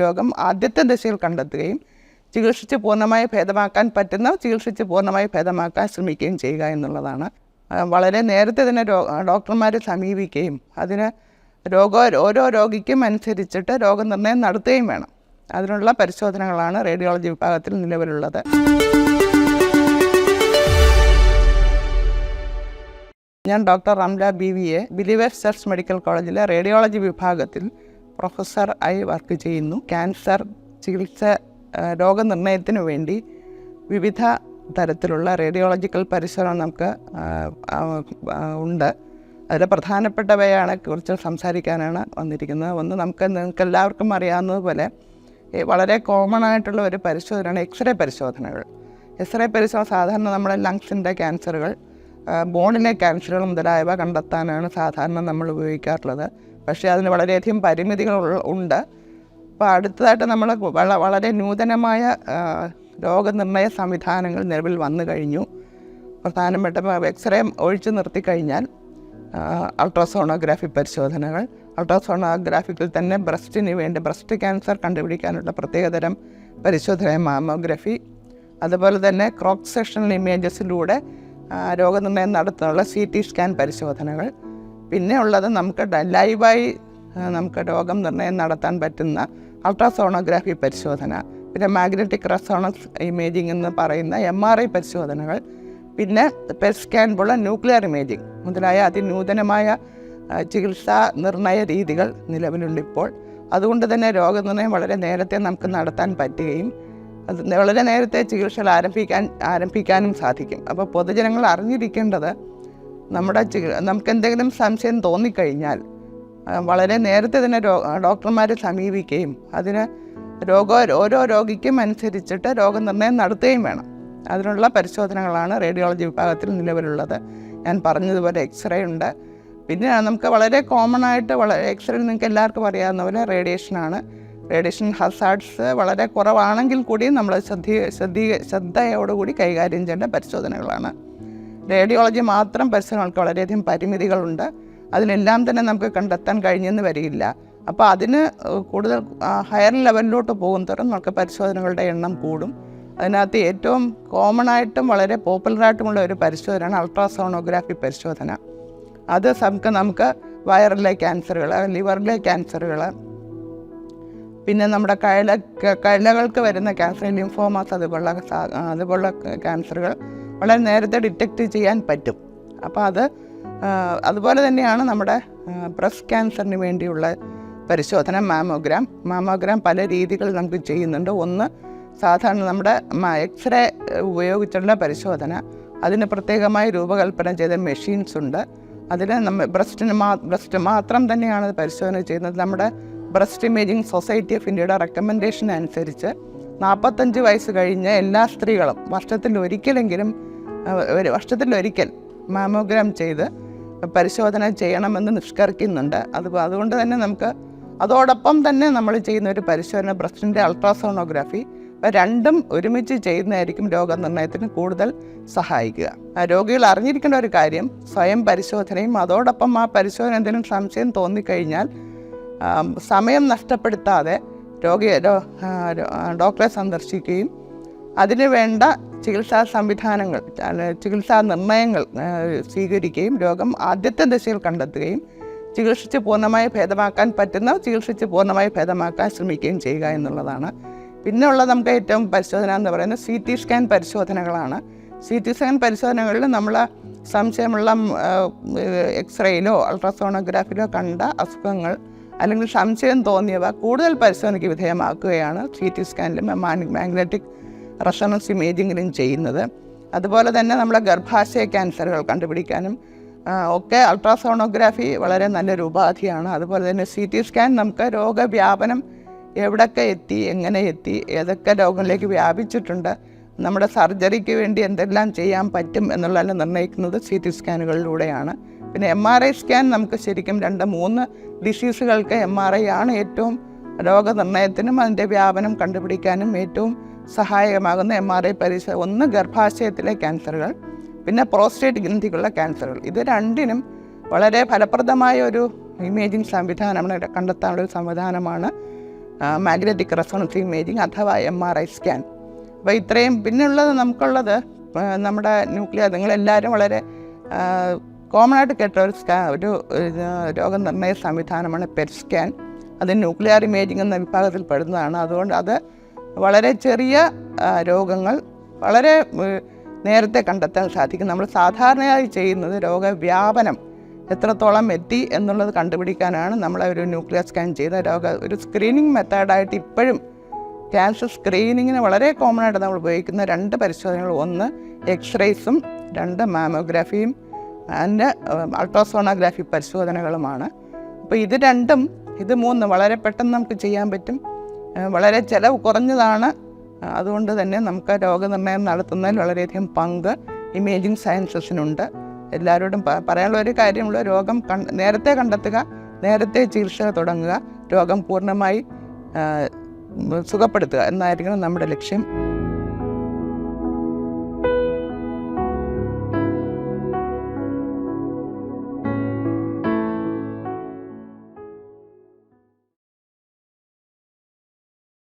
രോഗം ആദ്യത്തെ ദശയിൽ കണ്ടെത്തുകയും ചികിത്സിച്ച് പൂർണമായി ഭേദമാക്കാൻ പറ്റുന്ന ചികിത്സിച്ച് പൂർണമായി ഭേദമാക്കാൻ ശ്രമിക്കുകയും ചെയ്യുക എന്നുള്ളതാണ്. വളരെ നേരത്തെ തന്നെ ഡോക്ടർമാരെ സമീപിക്കുകയും അതിന് രോഗ ഓരോ രോഗിക്കും അനുസരിച്ചിട്ട് രോഗനിർണയം നടത്തുകയും വേണം. അതിനുള്ള പരിശോധനകളാണ് റേഡിയോളജി വിഭാഗത്തിൽ നിലവിലുള്ളത്. ഞാൻ doctor Ramla B V A believers medical കോളേജിലെ റേഡിയോളജി വിഭാഗത്തിൽ പ്രൊഫസർ ആയി വർക്ക് ചെയ്യുന്നു. ക്യാൻസർ ചികിത്സ രോഗനിർണയത്തിനു വേണ്ടി വിവിധ തരത്തിലുള്ള റേഡിയോളജിക്കൽ പരിശോധന നമുക്ക് ഉണ്ട്. അതിൽ പ്രധാനപ്പെട്ടവയാണ് കുറിച്ച് സംസാരിക്കാനാണ് വന്നിരിക്കുന്നത്. ഒന്ന് നമുക്ക് നിങ്ങൾക്ക് എല്ലാവർക്കും അറിയാവുന്നതുപോലെ വളരെ കോമൺ ആയിട്ടുള്ള ഒരു പരിശോധനയാണ് എക്സ്റേ പരിശോധനകൾ. എക്സ്റേ പരിശോധന സാധാരണ നമ്മുടെ ലങ്സിന്റെ ക്യാൻസറുകൾ ബോണിലെ ക്യാൻസറുകൾ മുതലായവ കണ്ടെത്താനാണ് സാധാരണ നമ്മൾ ഉപയോഗിക്കാറുള്ളത്. പക്ഷേ അതിന് വളരെയധികം പരിമിതികൾ ഉണ്ട്. അപ്പോൾ അടുത്തതായിട്ട് നമ്മൾ വള വളരെ നൂതനമായ രോഗനിർണയ സംവിധാനങ്ങൾ നിലവിൽ വന്നു കഴിഞ്ഞു. പ്രധാനപ്പെട്ട എക്സ്റേ ഒഴിച്ചു നിർത്തിക്കഴിഞ്ഞാൽ അൾട്രാസോണോഗ്രാഫി പരിശോധനകൾ അൾട്രാസോണോഗ്രാഫിക്കിൽ തന്നെ ബ്രസ്റ്റിന് വേണ്ടി ബ്രസ്റ്റ് ക്യാൻസർ കണ്ടുപിടിക്കാനുള്ള പ്രത്യേകതരം പരിശോധന മാമോഗ്രഫി. അതുപോലെ തന്നെ ക്രോക്ക് സെക്ഷണൽ ഇമേജസിലൂടെ രോഗനിർണയം നടത്താനുള്ള സി ടി സ്കാൻ പരിശോധനകൾ. പിന്നെ ഉള്ളത് നമുക്ക് ലൈവായി നമുക്ക് രോഗം നിർണയം നടത്താൻ പറ്റുന്ന അൾട്രാസോണോഗ്രാഫി പരിശോധന പിന്നെ മാഗ്നറ്റിക് റെസോണൻസ് ഇമേജിംഗ് എന്ന് പറയുന്ന എം ആർ ഐ പരിശോധനകൾ പിന്നെ പെറ്റ് സ്കാൻ പോലുള്ള ന്യൂക്ലിയർ ഇമേജിംഗ് മുതലായ അതിനൂതനമായ ചികിത്സാ നിർണയ രീതികൾ നിലവിലുണ്ട് ഇപ്പോൾ. അതുകൊണ്ട് തന്നെ രോഗനിർണയം വളരെ നേരത്തെ നമുക്ക് നടത്താൻ പറ്റുകയും അത് വളരെ നേരത്തെ ചികിത്സകൾ ആരംഭിക്കാൻ ആരംഭിക്കാനും സാധിക്കും. അപ്പോൾ പൊതുജനങ്ങൾ അറിഞ്ഞിരിക്കേണ്ടത് നമ്മുടെ നമുക്ക് എന്തെങ്കിലും സംശയം തോന്നിക്കഴിഞ്ഞാൽ വളരെ നേരത്തെ തന്നെ ഡോക്ടർമാരെ സമീപിക്കുകയും അതിന് രോഗ ഓരോ രോഗിക്കും അനുസരിച്ചിട്ട് രോഗനിർണയം നടത്തുകയും വേണം. അതിനുള്ള പരിശോധനകളാണ് റേഡിയോളജി വിഭാഗത്തിൽ നിലവിലുള്ളത്. ഞാൻ പറഞ്ഞതുപോലെ എക്സ്റേ ഉണ്ട്. പിന്നെ നമുക്ക് വളരെ കോമൺ ആയിട്ട് വളരെ എക്സ്റേ നിങ്ങൾക്ക് എല്ലാവർക്കും അറിയാവുന്ന പോലെ റേഡിയേഷനാണ്. റേഡിയേഷൻ ഹസാർഡ്സ് വളരെ കുറവാണെങ്കിൽ കൂടി നമ്മൾ ശ്രദ്ധ ശ്രദ്ധ ശ്രദ്ധയോടുകൂടി കൈകാര്യം ചെയ്യേണ്ട പരിശോധനകളാണ്. റേഡിയോളജി മാത്രം പരിസരങ്ങൾക്ക് വളരെയധികം പരിമിതികളുണ്ട്. അതിനെല്ലാം തന്നെ നമുക്ക് കണ്ടെത്താൻ കഴിഞ്ഞെന്ന് വരികയില്ല അപ്പോൾ അതിന് കൂടുതൽ ഹയർ ലെവലിലോട്ട് പോകുന്തോറും നമുക്ക് പരിശോധനകളുടെ എണ്ണം കൂടും. അതിനകത്ത് ഏറ്റവും കോമൺ ആയിട്ടും വളരെ പോപ്പുലറായിട്ടുമുള്ള ഒരു പരിശോധനയാണ് അൾട്രാസോണോഗ്രാഫി പരിശോധന. അത് നമുക്ക് നമുക്ക് വയറിലെ ക്യാൻസറുകൾ ലിവറിലെ ക്യാൻസറുകൾ പിന്നെ നമ്മുടെ കഴല കഴലകൾക്ക് വരുന്ന ക്യാൻസർ ലിംഫോമാസ് അതുപോലുള്ള അതുപോലുള്ള ക്യാൻസറുകൾ വളരെ നേരത്തെ ഡിറ്റക്റ്റ് ചെയ്യാൻ പറ്റും. അപ്പോൾ അത് അതുപോലെ തന്നെയാണ് നമ്മുടെ ബ്രസ്റ്റ് ക്യാൻസറിന് വേണ്ടിയുള്ള പരിശോധന മാമോഗ്രാം. മാമോഗ്രാം പല രീതികൾ നമുക്ക് ചെയ്യുന്നുണ്ട്. ഒന്ന് സാധാരണ നമ്മുടെ എക്സ്റേ ഉപയോഗിച്ചുള്ള പരിശോധന. അതിന് പ്രത്യേകമായി രൂപകൽപ്പന ചെയ്ത മെഷീൻസ് ഉണ്ട്. അതിൽ നമ്മൾ ബ്രസ്റ്റിന് മാ ബ്രസ്റ്റ് മാത്രം തന്നെയാണ് പരിശോധന ചെയ്യുന്നത്. നമ്മുടെ ബ്രസ്റ്റ് ഇമേജിംഗ് സൊസൈറ്റി ഓഫ് ഇന്ത്യയുടെ റെക്കമെൻഡേഷൻ അനുസരിച്ച് നാൽപ്പത്തഞ്ച് വയസ്സ് കഴിഞ്ഞ എല്ലാ സ്ത്രീകളും വർഷത്തിൽ ഒരിക്കലെങ്കിലും ഒരു വർഷത്തിലൊരിക്കൽ മാമോഗ്രാം ചെയ്ത് പരിശോധന ചെയ്യണമെന്ന് നിഷ്കർക്കുന്നുണ്ട് അത് അതുകൊണ്ട് തന്നെ നമുക്ക് അതോടൊപ്പം തന്നെ നമ്മൾ ചെയ്യുന്ന ഒരു പരിശോധന ബ്രസ്റ്റിന്റെ അൾട്രാസോണോഗ്രാഫി അപ്പോൾ രണ്ടും ഒരുമിച്ച് ചെയ്യുന്നതായിരിക്കും രോഗനിർണയത്തിന് കൂടുതൽ സഹായിക്കുക. രോഗികൾ അറിഞ്ഞിരിക്കേണ്ട ഒരു കാര്യം സ്വയം പരിശോധനയും അതോടൊപ്പം ആ പരിശോധന എന്തെങ്കിലും സംശയം തോന്നിക്കഴിഞ്ഞാൽ സമയം നഷ്ടപ്പെടുത്താതെ രോഗിയെ ഡോക്ടറെ സന്ദർശിക്കുകയും അതിന് വേണ്ട ചികിത്സാ സംവിധാനങ്ങൾ ചികിത്സാ നിർണയങ്ങൾ സ്വീകരിക്കുകയും രോഗം ആദ്യത്തെ ദശയിൽ കണ്ടെത്തുകയും ചികിത്സിച്ച് പൂർണമായി ഭേദമാക്കാൻ പറ്റുന്ന ചികിത്സിച്ച് പൂർണമായി ഭേദമാക്കാൻ ശ്രമിക്കുകയും ചെയ്യുക എന്നുള്ളതാണ്. പിന്നെ ഉള്ള നമുക്ക് ഏറ്റവും പരിശോധന എന്ന് പറയുന്നത് സി ടി സ്കാൻ പരിശോധനകളാണ്. സി ടി സ്കാൻ പരിശോധനകളിൽ നമ്മൾ സംശയമുള്ള എക്സ്റേയിലോ അൾട്രാസോണോഗ്രാഫിയിലോ കണ്ട അസുഖങ്ങൾ അല്ലെങ്കിൽ സംശയം തോന്നിയവ കൂടുതൽ പരിശോധനയ്ക്ക് വിധേയമാക്കുകയാണ് സി ടി സ്കാനിലും മാഗ്നറ്റിക് റെസണൻസ് ഇമേജിങ്ങിലും ചെയ്യുന്നത്. അതുപോലെ തന്നെ നമ്മളെ ഗർഭാശയ ക്യാൻസറുകൾ കണ്ടുപിടിക്കാനും ഒക്കെ അൾട്രാസോണോഗ്രാഫി വളരെ നല്ലൊരു ഉപാധിയാണ്. അതുപോലെ തന്നെ സി ടി സ്കാൻ നമുക്ക് രോഗവ്യാപനം എവിടൊക്കെ എത്തി എങ്ങനെ എത്തി ഏതൊക്കെ രോഗങ്ങളിലേക്ക് വ്യാപിച്ചിട്ടുണ്ട് നമ്മുടെ സർജറിക്ക് വേണ്ടി എന്തെല്ലാം ചെയ്യാൻ പറ്റും എന്നുള്ളതെല്ലാം നിർണയിക്കുന്നത് സി ടി സ്കാനുകളിലൂടെയാണ്. പിന്നെ എം ആർ ഐ സ്കാൻ നമുക്ക് ശരിക്കും രണ്ട് മൂന്ന് ഡിസീസുകൾക്ക് എം ആർ ഐ ആണ് ഏറ്റവും രോഗനിർണയത്തിനും അതിന്റെ വ്യാപനം കണ്ടുപിടിക്കാനും ഏറ്റവും സഹായകമാകുന്ന എം ആർ ഐ പരീക്ഷ. ഒന്ന് ഗർഭാശയത്തിലെ ക്യാൻസറുകൾ പിന്നെ പ്രോസ്റ്റേറ്റ് ഗ്രന്ഥിക്കുള്ള ക്യാൻസറുകൾ. ഇത് രണ്ടിനും വളരെ ഫലപ്രദമായ ഒരു ഇമേജിംഗ് സംവിധാനമാണ് കണ്ടെത്താനുള്ള ഒരു സംവിധാനമാണ് മാഗ്നറ്റിക് റെസോണൻസ് ഇമേജിങ് അഥവാ എം ആർ ഐ സ്കാൻ അപ്പോൾ ഇത്രയും പിന്നുള്ളത് നമുക്കുള്ളത് നമ്മുടെ ന്യൂക്ലിയർ നിങ്ങളെല്ലാവരും വളരെ കോമൺ ആയിട്ട് കേട്ട ഒരു സ്കാ ഒരു രോഗനിർണയ സംവിധാനമാണ് പെറ്റ് സ്കാൻ. അത് ന്യൂക്ലിയർ ഇമേജിംഗ് എന്ന വിഭാഗത്തിൽ പെടുന്നതാണ്. അതുകൊണ്ട് അത് വളരെ ചെറിയ രോഗങ്ങൾ വളരെ നേരത്തെ കണ്ടെത്താൻ സാധിക്കും. നമ്മൾ സാധാരണയായി ചെയ്യുന്നത് രോഗവ്യാപനം എത്രത്തോളം എത്തി എന്നുള്ളത് കണ്ടുപിടിക്കാനാണ് നമ്മളെ ഒരു ന്യൂക്ലിയർ സ്കാൻ ചെയ്ത രോഗ ഒരു സ്ക്രീനിങ് മെത്തേഡായിട്ട് ഇപ്പോഴും ക്യാൻസർ സ്ക്രീനിങ്ങിന് വളരെ കോമൺ ആയിട്ട് നമ്മൾ ഉപയോഗിക്കുന്ന രണ്ട് പരിശോധനകൾ. ഒന്ന് എക്സ്റേസും രണ്ട് മാമോഗ്രാഫിയും. അതിന്റെ അൾട്രാസോണോഗ്രാഫി പരിശോധനകളുമാണ്. അപ്പോൾ ഇത് രണ്ടും ഇത് മൂന്ന് വളരെ പെട്ടെന്ന് നമുക്ക് ചെയ്യാൻ പറ്റും. വളരെ ചിലവ് കുറഞ്ഞതാണ്. അതുകൊണ്ട് തന്നെ നമുക്ക് രോഗനിർണയം നടത്തുന്നതിൽ വളരെയധികം പങ്ക് ഇമേജിംഗ് സയൻസസിനുണ്ട് എല്ലാവരോടും പറയാനുള്ള ഒരു കാര്യമുള്ള രോഗം നേരത്തെ കണ്ടെത്തുക നേരത്തെ ചികിത്സ തുടങ്ങുക രോഗം പൂർണമായി സുഖപ്പെടുത്തുക എന്നായിരിക്കണം നമ്മുടെ ലക്ഷ്യം.